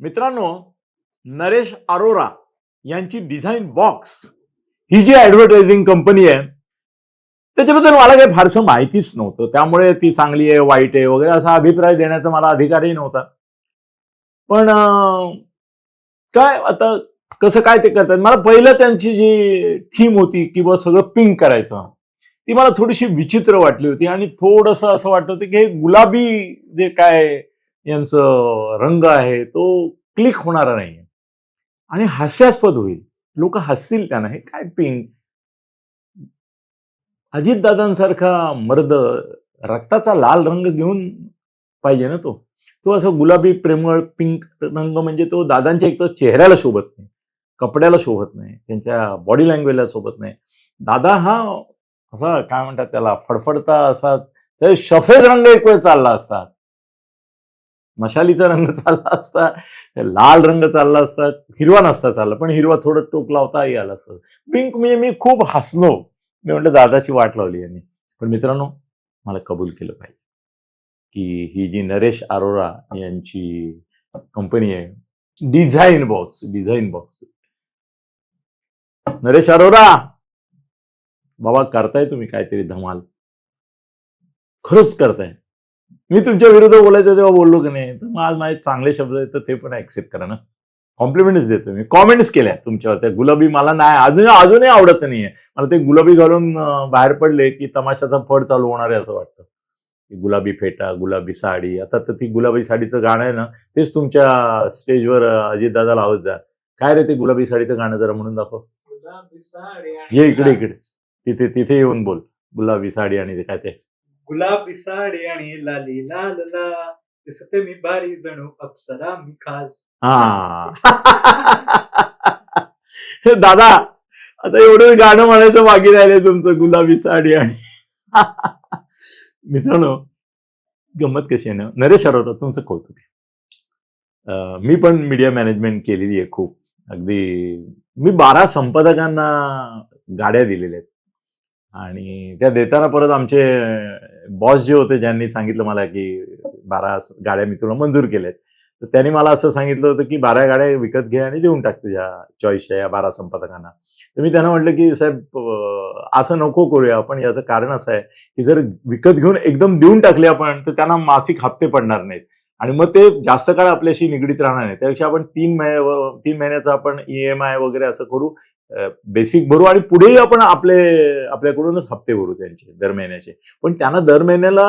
मित्रांनो नरेश अरोरा यांची design box ही जी ॲडव्हर्टायझिंग कंपनी आहे त्याच्याबद्दल मला काही फारसं माहितीच नव्हतं. त्यामुळे ती चांगली आहे वाईट आहे वगैरे असा अभिप्राय देण्याचा मला अधिकारही नव्हता. पण काय आता कसं काय ते करतात? मला पहिलं त्यांची जी थीम होती की सगळं पिंक करायचं ती मला थोडीशी विचित्र वाटली होती आणि थोडंसं असं वाटत होतं की हे गुलाबी जे काय यांचं रंग आहे तो क्लिक होणारा नाही आणि हास्यास्पद होईल. लोक हसतील त्यांना हे काय पिंक अजितदादांसारखा मर्द रक्ताचा लाल रंग घेऊन पाहिजे ना तो. तो असं गुलाबी प्रेमळ पिंक रंग म्हणजे तो दादांच्या एक तर चेहऱ्याला शोभत नाही कपड्याला शोभत नाही त्यांच्या बॉडी लँग्वेजला शोभत नाही. दादा हा असा काय म्हणतात त्याला फडफडता असा तर सफेद रंग एक वेळ चालला असतात. मशालीचा रंग चालला असता लाल रंग चालला असता हिरवा नसता चालला पण हिरवा थोडं टोक लावताही आला असतं. पिंक म्हणजे मी खूप हसलो. मी म्हटलं दादाची वाट लावली यांनी. पण मित्रांनो मला कबूल केलं पाहिजे की ही जी नरेश अरोरा यांची कंपनी आहे design box design box. Naresh Arora! बाबा करताय तुम्ही काहीतरी धमाल. खरंच करताय. मी तुमच्या विरुद्ध बोलायचं तेव्हा बोललो की नाही? तर मग आज माझे चांगले शब्द आहेत तर ते पण ऍक्सेप्ट करा ना. कॉम्प्लिमेंट्स देतो मी. कॉमेंट्स केल्या तुमच्यावर. त्या गुलाबी मला नाही अजून अजूनही आवडत नाहीये. मला ते गुलाबी घालून बाहेर पडले की तमाशाचा फड चालू होणार आहे असं वाटतं. की गुलाबी फेटा गुलाबी साडी. आता तर ती गुलाबी साडीचं गाणं आहे ना तेच तुमच्या स्टेजवर अजितदादा लावत जा. काय रे ते गुलाबी साडीचं गाणं जरा म्हणून दाखव. ये इकडे इकडे. तिथे तिथे येऊन बोल. गुलाबी साडी आणि ते काय ते. गुलाबी साडी आणि लाली लाल ला दिसते मी बारी जणू अप्सरा मी खास हा. दादा आता एवढं गाणं म्हणायचं बाकी राहिले तुमचं गुलाबी साडी आणि मित्रांनो गंमत कशी आहे ना नरेश होता तुमचं कौतुक आहे. मी पण मीडिया मॅनेजमेंट केलेली आहे खूप. अगदी मी बारा संपादकांना गाड्या दिलेल्या आहेत. आणि त्या देताना परत आमचे बॉस जे होते ज्यांनी सांगितलं मला की बारा गाड्या मी तुला मंजूर केल्यात तर त्यांनी मला असं सांगितलं होतं की बारा गाड्या विकत घे आणि देऊन टाक तुझ्या चॉईसच्या या बारा संपादकांना. तर मी त्यांना म्हटलं की साहेब असं नको करूया आपण याचं कारण असं आहे की जर विकत घेऊन एकदम देऊन टाकले आपण तर त्यांना मासिक हप्ते पडणार नाहीत. आणि मग ते जास्त काळ आपल्याशी निगडीत राहणार नाही. त्यापेक्षा आपण तीन महिने तीन महिन्याचा आपण ईएमआय वगैरे असं करू. बेसिक भरू आणि पुढेही आपण आपले आपल्याकडूनच हप्ते भरू त्यांचे दर महिन्याचे. पण त्यांना दर महिन्याला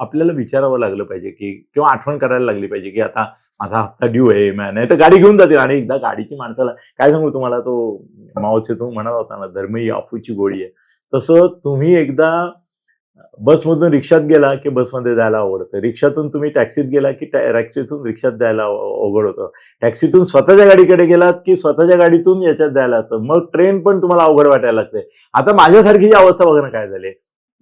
आपल्याला विचारावं लागलं पाहिजे की किंवा आठवण करायला लागली पाहिजे की आता माझा हप्ता ड्यू आहे नाही तर गाडी घेऊन जातील आणि एकदा गाडीची माणसाला काय सांगू तुम्हाला तो मावचे तो म्हणत होता ना धर्म ही अफूची गोळी आहे. तसं तुम्ही एकदा बसमधून रिक्षात गेला की बसमध्ये जायला आवडतं. रिक्षातून तुम्ही टॅक्सीत गेला की टॅक्सीतून रिक्षात जायला अवघड होतं. टॅक्सीतून स्वतःच्या गाडीकडे गेलात की स्वतःच्या गाडीतून याच्यात जायला लागतं. मग ट्रेन पण तुम्हाला अवघड वाटायला लागते. आता माझ्यासारखी जी अवस्था बघणं काय झाली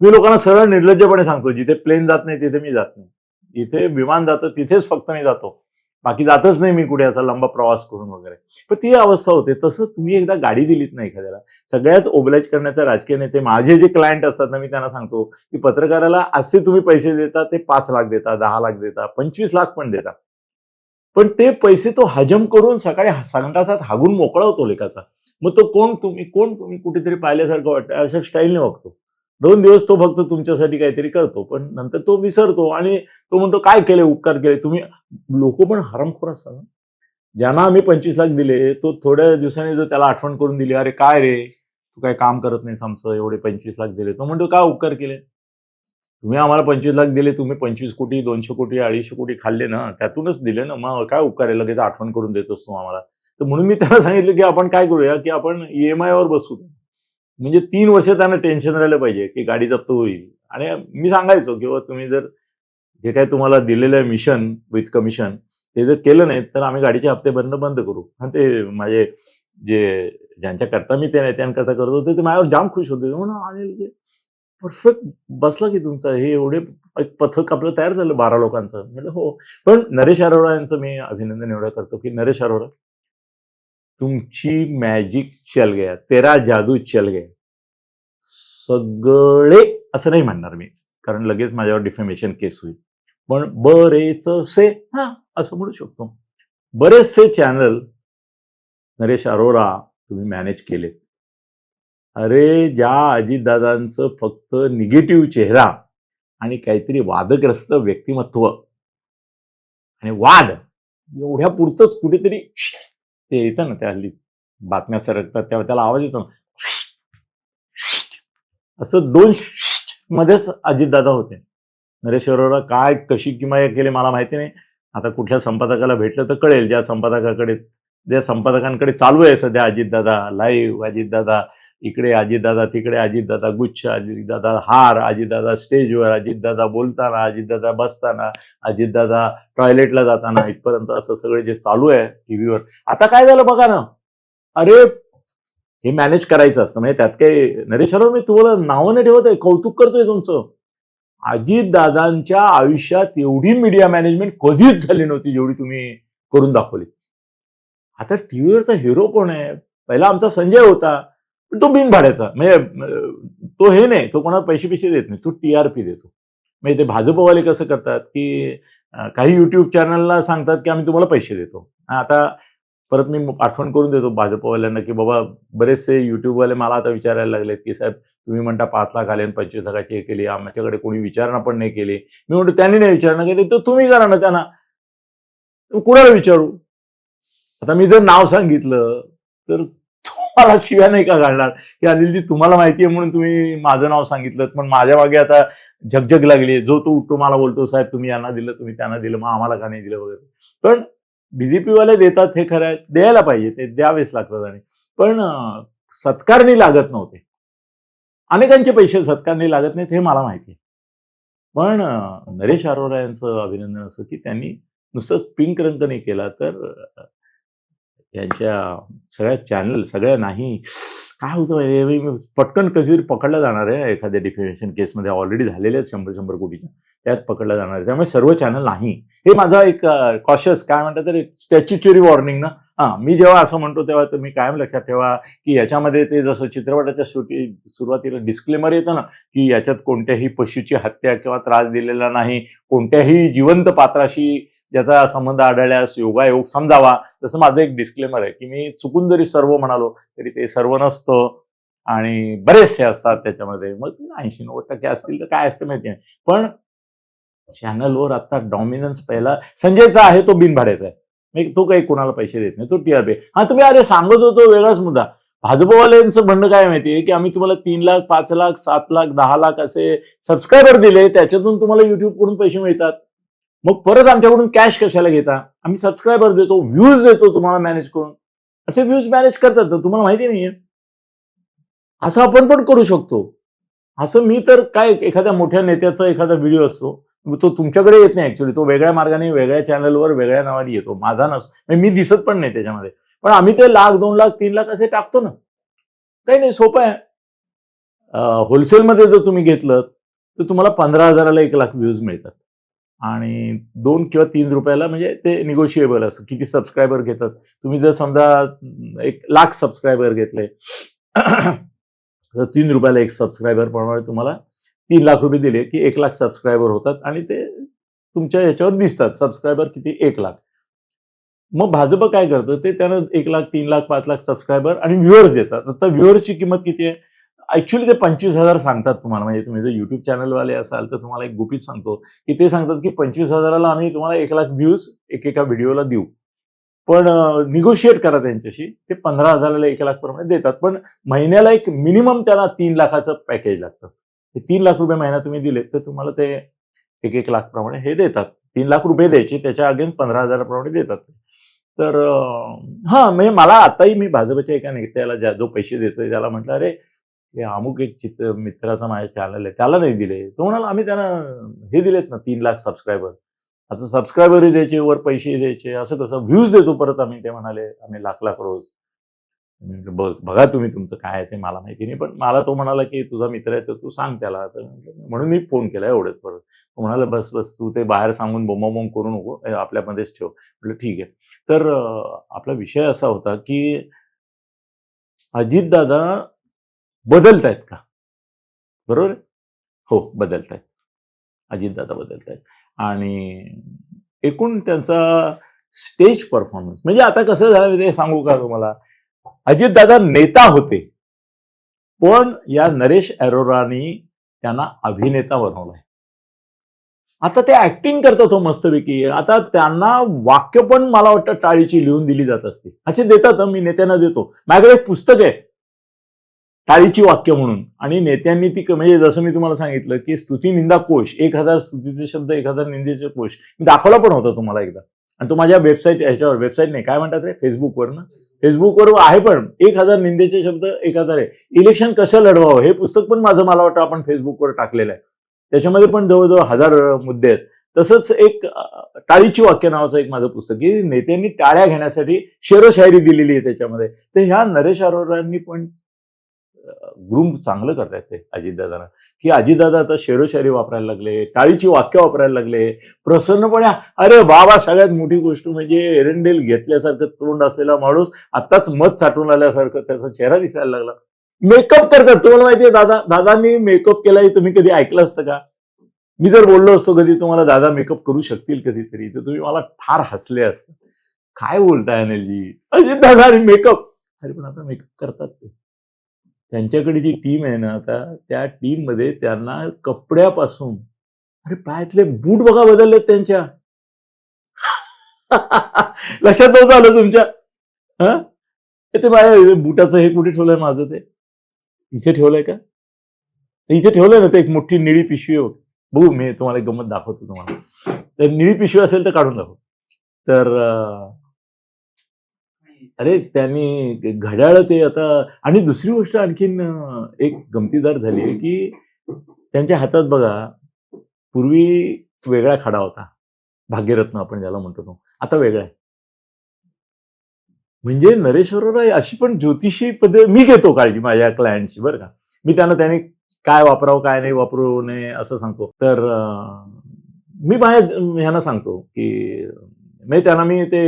मी लोकांना सरळ निर्लज्जपणे सांगतो जिथे प्लेन जात नाही तिथे मी जात नाही. इथे विमान जातं तिथेच फक्त मी जातो. बाकी जातच नाही मी कुठे असा लंबा प्रवास करून वगैरे. पण ती अवस्था होते. तसं तुम्ही एकदा गाडी दिलीत नाही एखाद्याला. सगळ्यात ओबलाज करण्याचा राजकीय नेते माझे जे क्लायंट असतात ना मी त्यांना सांगतो की पत्रकाराला असे तुम्ही पैसे देता ते पाच लाख देता दहा लाख देता पंचवीस लाख पण देता. पण ते पैसे तो हजम करून सकाळी संडासात हागून मोकळा होतो लेखाचा मग तो कोण तुम्ही कोण तुम्ही कुठेतरी पाहिल्यासारखं वाटतं अशा स्टाईलने वागतो दोन दिवस तो फक्त तुमच्यासाठी काहीतरी करतो पण नंतर तो विसरतो आणि तो म्हणतो काय केले उपकार केले तुम्ही लोक पण हरमखोर असतात ना. ज्यांना आम्ही पंचवीस लाख दिले तो थोड्या दिवसांनी जर त्याला आठवण करून दिली अरे काय रे? तू काय काम करत नाही आमचं एवढे पंचवीस लाख दिले. तो म्हणतो काय उपकार केले? तुम्ही आम्हाला पंचवीस लाख दिले तुम्ही पंचवीस कोटी दोनशे कोटी अडीचशे कोटी खाल्ले ना त्यातूनच दिले ना मग काय उपकार आहे? लगेच आठवण करून देतोस तू आम्हाला. तर म्हणून मी त्याला सांगितलं की आपण काय करूया की आपण ई एम आयवर बसू. म्हणजे तीन वर्ष त्यांना टेन्शन राहिलं पाहिजे की गाडी जप्त होईल. आणि मी सांगायचो किंवा तुम्ही जर जे काही तुम्हाला दिलेलं आहे मिशन विथ कमिशन ते जर केलं नाही तर आम्ही गाडीचे हप्ते बंद बंद करू. आणि ते माझे जे ज्यांच्याकरता मी ते नेत्यांकरता करत होते ते माझ्यावर जाम खुश होते. म्हणून आणि म्हणजे परफेक्ट बसला की तुमचं. हे एवढे एक पथक आपलं तयार झालं बारा लोकांचं. म्हटलं हो. पण नरेश अरोरा यांचं मी अभिनंदन एवढं करतो की नरेश अरोरा तुमची मॅजिक चल गया तेरा जादू चल गया सगळे असं नाही म्हणणार मी कारण लगेच माझ्यावर डिफेमेशन केस होईल. पण बरेच से हा असं म्हणू शकतो. बरेचसे चॅनल नरेश अरोरा तुम्ही मॅनेज केले अरे ज्या अजितदादांचं फक्त निगेटिव्ह चेहरा आणि काहीतरी वादग्रस्त व्यक्तिमत्व आणि वाद एवढ्या पुरतंच कुठेतरी ते येतं ना त्या हल्ली बातम्या सरकतात तेव्हा त्याला आवाज येतो ना. असं दोन मध्येच अजितदादा होते. नरेश अरोरा काय कशी किंवा केली मला माहिती नाही. आता कुठल्या संपादकाला भेटलं तर कळेल ज्या संपादकाकडे त्या संपादकांकडे चालू आहे सध्या अजितदादा लाईव्ह अजितदादा इकडे अजितदादा तिकडे अजितदादा गुच्छ अजितदादा हार अजितदादा स्टेजवर अजितदादा बोलताना अजितदादा बसताना अजितदादा टॉयलेटला जाताना इथपर्यंत असं सगळे जे चालू आहे टीव्हीवर आता काय झालं बघा ना? अरे हे मॅनेज करायचं असतं. म्हणजे त्यात काही नरेश अरोरा मी तुम्हाला नावं नाही ठेवत आहे. कौतुक करतोय तुमचं. अजितदादांच्या आयुष्यात एवढी मीडिया मॅनेजमेंट कधीच झाली नव्हती जेवढी तुम्ही करून दाखवली. आता टीव्हीवरचा हिरो कोण आहे? पहिला आमचा संजय होता पण तो बिनभाड्याचा. म्हणजे तो हे नाही तो कोणाला पैसे पैसे देत नाही तो पी देतो. म्हणजे ते भाजपवाले कसं करतात की काही युट्यूब चॅनलला सांगतात की आम्ही तुम्हाला पैसे देतो. आता परत मी आठवण करून देतो भाजपवाल्यांना की बाबा बरेचसे युट्यूबवाले मला आता विचारायला लागलेत की साहेब तुम्ही म्हणता पाच लाख आले पंचवीस लाखाची हे केली आमच्याकडे कोणी विचारणा पण नाही केली. मी म्हणतो त्यांनी नाही विचारणा केली तर तुम्ही करा ना त्यांना. कुणाला विचारू? आता मी जर नाव सांगितलं तर तुम्हाला शिव्या नाही का घालणार? की अनिलजी तुम्हाला माहिती आहे म्हणून तुम्ही माझं नाव सांगितलं. पण माझ्या मागे आता झगझग लागली जो तो उठतो मला बोलतो साहेब तुम्ही यांना दिलं तुम्ही त्यांना दिलं मग आम्हाला का नाही दिलं? वगैरे. पण बीजेपी वाले देतात हे खरं आहे. द्यायला पाहिजे. ते द्यावेच लागतात आणि. पण सत्कारणी लागत नव्हते. अनेकांचे पैसे सत्कारणी लागत नाहीत हे मला माहिती आहे पण नरेश अरोरा यांचं अभिनंदन असं की त्यांनी नुसतंच पिंक रंग नाही केला तर यांच्या सगळ्या चॅनल सगळ्या नाही. काय होतं पटकन कधीतरी पकडला जाणार आहे. एखाद्या डिफेमेशन केसमध्ये ऑलरेडी झालेले आहेत शंभर शंभर कोटीच्या. त्यात पकडला जाणार आहे. त्यामुळे सर्व चॅनल नाही. हे माझा एक कॉशियस काय म्हणतात तर स्टॅच्युटरी वॉर्निंग ना. हा मी जेव्हा असं म्हणतो तेव्हा तुम्ही कायम लक्षात ठेवा की याच्यामध्ये ते जसं चित्रपटाच्या शेवटी सुरुवातीला डिस्क्लेमर येतं ना की याच्यात कोणत्याही पशूची हत्या किंवा त्रास दिलेला नाही. कोणत्याही जिवंत पात्राशी ज्याचा संबंध आढळल्यास योगायोग समजावा. तसं माझं एक डिस्क्लेमर आहे की मी चुकून जरी सर्व म्हणालो तरी ते सर्व नसतं आणि बरेचसे असतात त्याच्यामध्ये. मग ऐंशी नव्वद टक्के असतील तर काय असतं माहिती नाही पण चॅनलवर आता डॉमिनन्स पहिला संजयचा आहे तो बिनभाड्याचा आहे. तो काही कोणाला पैसे देत नाही तो टीआरपी हा तुम्ही अरे सांगत होतो वेगळाच मुद्दा. भाजपवाल्यांचं म्हणणं काय माहितीये की आम्ही तुम्हाला तीन लाख पाच लाख सात लाख दहा लाख असे सबस्क्रायबर दिले त्याच्यातून तुम्हाला युट्यूबकडून पैसे मिळतात. मग परत आमच्याकडून कॅश कशाला घेता? आम्ही सबस्क्रायबर देतो व्ह्यूज देतो तुम्हाला मॅनेज करून. असे व्ह्यूज मॅनेज करतात तर तुम्हाला माहिती नाहीये. असं आपण पण करू शकतो. असं मी तर काय एखाद्या मोठ्या नेत्याचा एखादा व्हिडिओ असतो तो तुमच्याकडे येत नाही ऍक्च्युली तो वेगळ्या मार्गाने वेगळ्या चॅनलवर वेगळ्या नावाने येतो. माझा नस म्हणजे मी दिसत पण नाही त्याच्यामध्ये. पण आम्ही ते लाख दोन लाख तीन लाख असे टाकतो ना. काही नाही सोपं आहे. होलसेलमध्ये जर तुम्ही घेतलं तर तुम्हाला पंधरा हजाराला एक लाख व्ह्यूज मिळतात. आणि दोन किंवा तीन रुपयाला म्हणजे ते निगोशिएबल असतं. किती सबस्क्रायबर घेतात? तुम्ही जर समजा एक लाख सबस्क्रायबर घेतले तर तीन रुपयाला एक सबस्क्रायबर प्रमाणे तुम्हाला तीन लाख रुपये दिले की एक लाख सबस्क्रायबर होतात आणि ते तुमच्या ह्याच्यावर दिसतात. सबस्क्रायबर किती? एक लाख. मग भाजप काय करतं? ते त्यानं एक लाख तीन लाख पाच लाख सबस्क्रायबर आणि व्ह्युअर्स देतात आता व्ह्युअर्सची किंमत किती आहे? ऍक्च्युली ते पंचवीस हजार सांगतात तुम्हाला. म्हणजे तुम्ही जर युट्यूब चॅनलवाले असाल तर तुम्हाला एक गुपित सांगतो की ते सांगतात की पंचवीस हजाराला आम्ही तुम्हाला एक लाख व्ह्यूज एकेका व्हिडिओला देऊ. पण निगोशिएट करा त्यांच्याशी. ते पंधरा हजाराला एक लाख प्रमाणे देतात. पण महिन्याला एक मिनिमम त्यांना तीन लाखाचं पॅकेज लागतं. ते तीन लाख रुपये महिना तुम्ही दिले तर तुम्हाला ते एक एक लाख प्रमाणे हे देतात. तीन लाख रुपये द्यायचे त्याच्या अगेन्स्ट पंधरा हजाराप्रमाणे देतात. तर हा म्हणजे मला आताही मी भाजपच्या एका नेत्याला ज्या जो पैसे देतोय त्याला म्हटलं अरे की अमुक एक चित्र मित्राचा माझ्या चॅनल आहे त्याला नाही दिले. तो म्हणाला आम्ही त्यांना हे दिलेत ना तीन लाख सबस्क्रायबर आता सबस्क्रायबरही द्यायचे वर पैसे द्यायचे असं तसं व्ह्यूज देतो परत आम्ही. ते म्हणाले आम्ही लाख लाख रोज. बघ बघा तुम्ही तुमचं काय आहे ते मला माहिती नाही. पण मला तो म्हणाला की तुझा मित्र आहे तर तू सांग त्याला. तर म्हणून मी फोन केला एवढंच परत. तो म्हणाला बस बस तू ते बाहेर सांगून बोंबाबोंब करू नको आपल्यामध्येच ठेव. म्हटलं ठीक आहे. तर आपला विषय असा होता की अजितदादा बदलत आहेत का? बरोबर? हो बदलत आहेत अजितदादा बदलत आहेत आणि एकूण त्यांचा स्टेज परफॉर्मन्स म्हणजे आता कसं झालं ते सांगू का तुम्हाला? अजितदादा नेता होते पण या नरेश अरोरानी त्यांना अभिनेता बनवलाय. आता ते ऍक्टिंग करतात हो मस्तपैकी. आता त्यांना वाक्य पण मला वाटतं टाळीची लिहून दिली जात असते. असे देतात मी नेत्यांना देतो. माझ्याकडे एक पुस्तक आहे. टाळीची वाक्य म्हणून. आणि नेत्यांनी ती म्हणजे जसं मी तुम्हाला सांगितलं की स्तुती निंदा कोश. एक हजार स्तुतीचे शब्द एक हजार निंदेचे कोश. मी दाखवला पण होता तुम्हाला एकदा. आणि तो माझ्या वेबसाईट ह्याच्यावर वेबसाईट नाही. काय म्हणतात रे? फेसबुकवर ना? फेसबुकवर आहे पण एक हजार निंदेचे शब्द एक हजार आहे. इलेक्शन कसं लढवावं? हे पुस्तक पण माझं मला वाटतं आपण फेसबुकवर टाकलेलं आहे. त्याच्यामध्ये पण जवळजवळ हजार मुद्दे आहेत. तसंच एक टाळीची वाक्य नावाचं एक माझं पुस्तक की नेत्यांनी टाळ्या घेण्यासाठी शेरोशायरी दिलेली आहे त्याच्यामध्ये. तर ह्या नरेश अरोरांनी पण ग्रुम चांगलं करतायत ते अजितदादांना. की अजितदादा आता शेरोशारी वापरायला लागले टाळीची वाक्य वापरायला लागले प्रसन्नपणे अरे बाबा सगळ्यात मोठी गोष्ट म्हणजे एरंडेल घेतल्यासारखं तोंड असलेला माणूस आत्ताच मत चाटून आल्यासारखं त्याचा चेहरा दिसायला लागला. मेकअप करतात तुम्हाला माहितीये दादा दादांनी मेकअप केलाय तुम्ही कधी ऐकलं असतं का? मी जर बोललो असतो कधी तुम्हाला दादा मेकअप करू शकतील कधीतरी तर तुम्ही मला फार हसले असत. काय बोलताय अनिलजी? अजित दादा आणि मेकअप. अरे पण आता मेकअप करतात ते. त्यांच्याकडे जी टीम आहे ना आता त्या टीममध्ये त्यांना कपड्यापासून अरे पायातले बूट बघा बदललेत त्यांच्या. लक्षात नव्हतं आलं तुमच्या. हा? ते माझ्या बुटाचं हे कुठे ठेवलंय माझं ते? इथे ठेवलंय का? इथे ठेवलंय ना ते एक मोठी निळी पिशवी आहे बघू. मी तुम्हाला एक गमत दाखवतो तुम्हाला. तर निळी पिशवी असेल तर काढून दाखव. तर अरे त्यांनी घड्याळ ते आता आणि दुसरी गोष्ट आणखीन एक गमतीदार झाली आहे की त्यांच्या हातात बघा पूर्वी वेगळा खडा होता. भाग्यरत्न आपण ज्याला म्हणतो तो. आता वेगळा आहे. म्हणजे नरेश्वर अशी पण ज्योतिषी पद्धत मी घेतो काळजी माझ्या क्लायंटची बरं का. मी त्यांना त्याने काय वापरावं काय नाही वापरू नये असं सांगतो. तर मी माझ्या ह्यांना सांगतो की म्हणजे त्यांना मी ते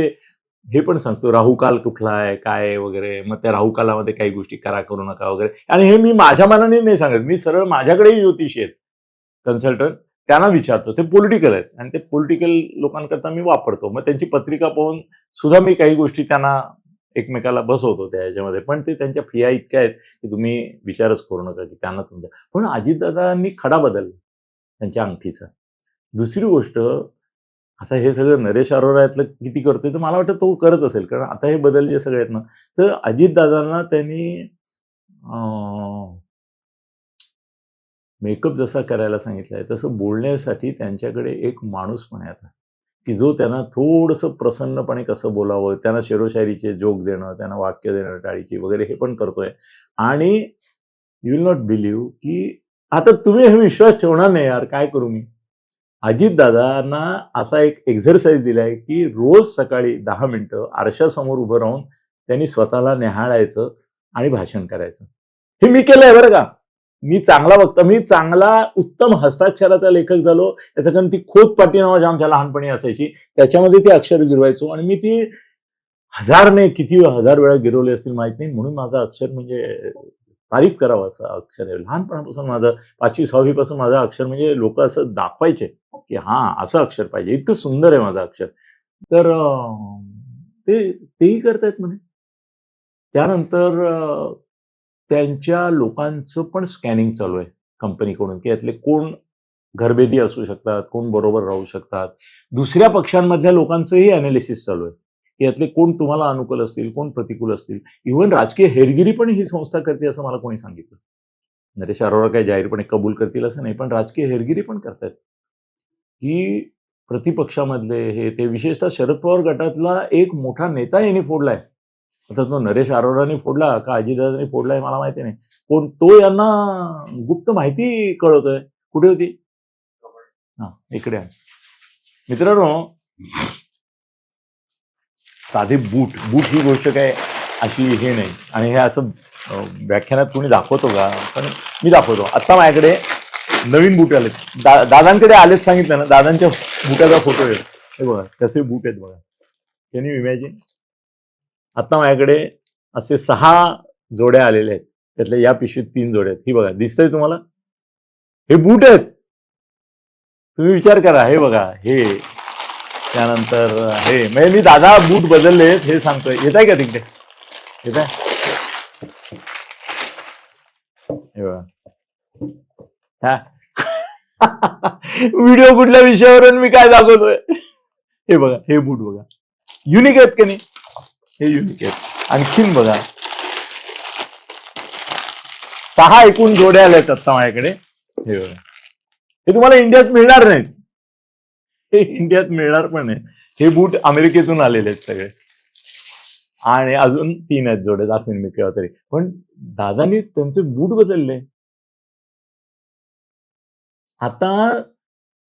हे पण सांगतो. राहुकाल कुठला आहे काय वगैरे? मग त्या राहुकालामध्ये काही गोष्टी करा करू नका वगैरे. आणि हे मी माझ्या मनाने नाही सांगत. मी सरळ माझ्याकडेही ज्योतिषी आहेत. कन्सल्टंट. त्यांना विचारतो. ते पॉलिटिकल आहेत. आणि ते पॉलिटिकल लोकांकरता मी वापरतो. मग त्यांची पत्रिका पाहून सुद्धा मी काही गोष्टी त्यांना एकमेकाला बसवतो त्या ह्याच्यामध्ये. पण ते त्यांच्या फिया इतक्या आहेत की तुम्ही विचारच करू नका की त्यांना तुमच्या. पण अजितदादांनी खडा बदलला. त्यांच्या अंगठीचा. दुसरी गोष्ट आता हे सगळं नरेश अरोरायातलं किती करतोय तर मला वाटतं तो करत असेल. कारण आता हे बदल जे सगळे आहेत ना. तर अजितदादांना त्यांनी मेकअप जसा करायला सांगितलाय तसं बोलण्यासाठी त्यांच्याकडे एक माणूस पण आहे आता. की जो त्यांना थोडंसं प्रसन्नपणे कसं बोलावं त्यांना शेरोशायरीचे जोक देणं त्यांना वाक्य देणं टाळीची वगैरे हे पण करतोय. आणि यू विल नॉट बिलीव्ह की आता तुम्ही हे विश्वास ठेवणार नाही यार काय करू मी? अजितदादांना असा एक एक्झरसाइज दिलाय की रोज सकाळी दहा मिनटं आरशासमोर उभं राहून त्यांनी स्वतःला निहाळायचं आणि भाषण करायचं. हे मी केलंय बरं का? मी चांगला बघता मी चांगला उत्तम हस्ताक्षराचा लेखक झालो. याचं कारण ती खोत पाटी नावाची आमच्या लहानपणी असायची. त्याच्यामध्ये ती अक्षर गिरवायचो आणि मी ती हजार नाही किती हजार वेळा गिरवले असतील माहीत नाही. म्हणून माझा अक्षर म्हणजे तारीफ करावं असं अक्षर आहे. लहानपणापासून माझं पाचवी सहावी पासून माझं अक्षर म्हणजे लोक असं दाखवायचे की हा असं अक्षर पाहिजे. इतकं सुंदर आहे माझं अक्षर. तर ते तेही करतायत म्हणे. त्यानंतर त्यांच्या लोकांचं पण स्कॅनिंग चालू आहे कंपनीकडून की यातले कोण घरभेदी असू शकतात कोण बरोबर राहू शकतात. दुसऱ्या पक्षांमधल्या लोकांचंही अनालिसिस चालू आहे. यातले कोण तुम्हाला अनुकूल असतील कोण प्रतिकूल असतील? इव्हन राजकीय हेरगिरी पण ही संस्था करते असं मला कोणी सांगितलं. नरेश अरोरा काही जाहीरपणे कबूल करतील असं नाही पण राजकीय हेरगिरी पण करतायत. की प्रतिपक्षामधले हे ते विशेषतः शरद पवार गटातला एक मोठा नेता यांनी फोडलाय. आता तो नरेश अरोराने फोडला का अजितदादांनी फोडलाय मला माहिती नाही. कोण तो यांना गुप्त माहिती कळवतोय. कुठे होती? हा इकडे मित्रांनो साधे बूट बूट ही गोष्ट काय अशी हे नाही. आणि हे असं व्याख्यानात कोणी दाखवतो का? पण मी दाखवतो. आत्ता माझ्याकडे नवीन बूट आलेत. दा दादांकडे आलेच सांगितलं ना दादांच्या बुटाचा फोटो आहे. हे बघा कसे बूट आहेत बघा. कॅन यू इमॅजिन आत्ता माझ्याकडे असे सहा जोड्या आलेल्या आहेत. त्यातल्या या पिशवीत तीन जोड्या आहेत. ही बघा दिसतंय तुम्हाला? हे बूट आहेत. तुम्ही विचार करा हे बघा हे त्यानंतर हे म्हणजे मी दादा बूट बदलले हे सांगतोय. येत आहे का तिकडे? येत आहे? हे बघा. व्हिडिओ कुठल्या विषयावरून मी काय दाखवतोय? हे बघा हे बूट बघा. युनिक आहेत का नाही? हे युनिक आहेत. आणखीन बघा. सहा एकूण जोड्या आल्या आहेत आता माझ्याकडे. हे बघा. हे तुम्हाला इंडियात मिळणार नाहीत. हे इंडियात मिळणार पण नाही हे बूट अमेरिकेतून आलेले आहेत सगळे. आणि अजून तीन आहेत जोडे दाखवीन मी केव्हा तरी पण दादानी त्यांचे बूट बदलले. आता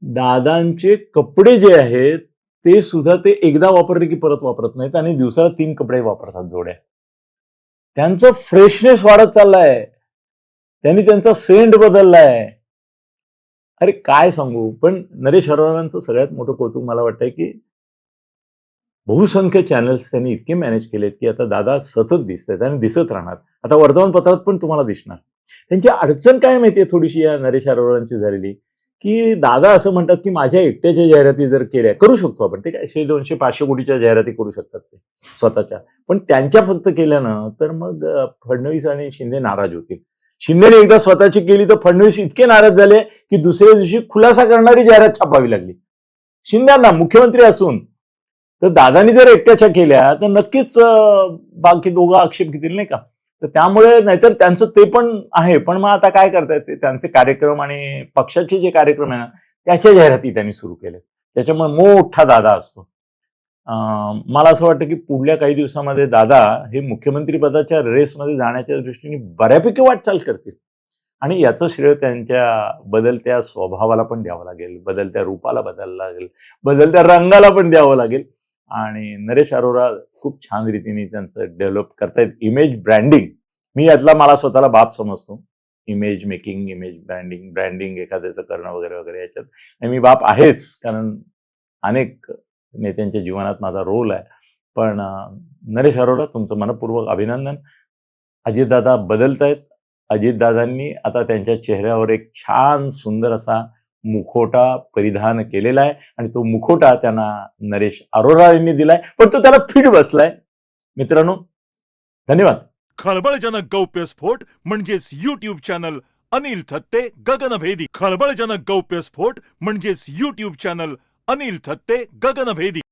दादांचे कपडे जे आहेत ते सुद्धा ते एकदा वापरले की परत वापरत नाहीत आणि दिवसाला तीन कपडे वापरतात जोड्या. त्यांचं फ्रेशनेस वाढत चाललाय. त्यांनी त्यांचा सेंट बदललाय. अरे काय सांगू? पण नरेश अरोरांचं सगळ्यात मोठं कौतुक मला वाटतंय की बहुसंख्य चॅनल्स त्यांनी इतके मॅनेज केलेत की आता दादा सतत दिसत आहेत आणि दिसत राहणार. आता वर्तमानपत्रात पण तुम्हाला दिसणार. त्यांची अडचण काय माहितीये थोडीशी या नरेश अरोरांची झालेली? की दादा असं म्हणतात की माझ्या एकट्याच्या जाहिराती जर केल्या करू शकतो आपण. ते काय दोनशे पाचशे कोटीच्या जाहिराती करू शकतात ते स्वतःच्या. पण त्यांच्या फक्त केल्यानं तर मग फडणवीस आणि शिंदे नाराज होतील. शिंदेने एकदा स्वतःची केली तर फडणवीस इतके नाराज झाले की दुसऱ्या दिवशी खुलासा करणारी जाहिरात छापावी लागली. शिंद्यांना मुख्यमंत्री असून तर दादानी जर एकट्याच्या केल्या तर नक्कीच बाकी दोघं आक्षेप घेतील नाही का? तर त्यामुळे नाहीतर त्यांचं ते पण आहे. पण मग आता काय करतायत ते? त्यांचे कार्यक्रम आणि पक्षाचे जे कार्यक्रम आहे ना त्याच्या जाहिराती त्यांनी सुरू केले त्याच्यामुळे मोठा दादा असतो. मला असं वाटतं की पुढल्या काही दिवसामध्ये दादा हे मुख्यमंत्री पदाच्या रेसमध्ये जाण्याच्या दृष्टीने बऱ्यापैकी वाटचाल करतील. आणि याचं श्रेय त्यांच्या बदलत्या स्वभावाला पण द्यावं लागेल बदलत्या रूपाला बदलायला लागेल बदलत्या रंगाला पण द्यावं लागेल. आणि नरेश अरोरा खूप छान रीतीने त्यांचं डेव्हलप करतायत. इमेज ब्रँडिंग मी यातला मला स्वतःला बाप समजतो. Image making image branding branding एखाद्याचं करणं वगैरे वगैरे याच्यात. आणि मी बाप आहेच कारण अनेक नेत्यांच्या जीवनात माझा रोल आहे. पण नरेश अरोरा तुमचं मनपूर्वक अभिनंदन. अजितदादा बदलतायत. अजितदादांनी आता त्यांच्या चेहऱ्यावर एक छान सुंदर असा मुखोटा परिधान केलेला आहे आणि तो मुखोटा त्यांना नरेश अरोरा यांनी दिलाय. पण तो त्याला फिट बसलाय. मित्रांनो धन्यवाद. खळबळजनक गौप्यस्फोट म्हणजेच युट्यूब चॅनल अनिल थत्ते गगनभेदी. खळबळजनक गौप्यस्फोट म्हणजेच युट्यूब चॅनल अनिल थत्ते गगनभेदी.